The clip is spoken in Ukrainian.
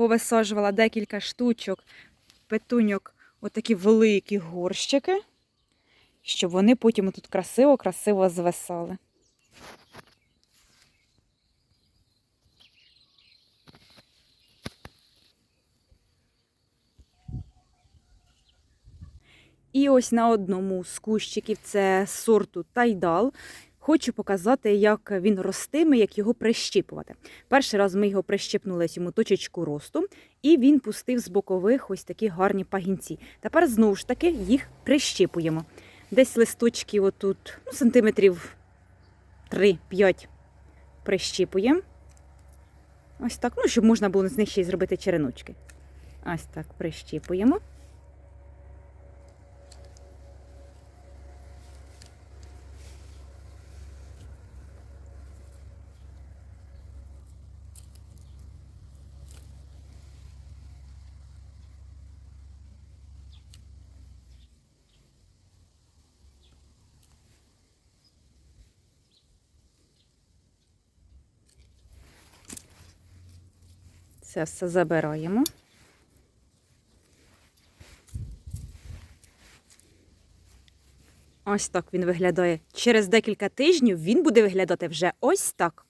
повисаджувала декілька штучок петуньок, отакі великі горщики, щоб вони потім тут красиво-красиво звисали. І ось на одному з кущиків це сорту тайдал. Хочу показати, як він ростиме, як його прищіпувати. Перший раз ми його прищепнули йому точечку росту, і він пустив з бокових ось такі гарні пагінці. Тепер знову ж таки їх прищіпуємо. Десь листочки отут, ну, сантиметрів 3-5 прищіпуємо. Ось так, ну, щоб можна було з них ще й зробити череночки. Ось так прищіпуємо. Це все забираємо. Ось так він виглядає. Через декілька тижнів він буде виглядати вже ось так.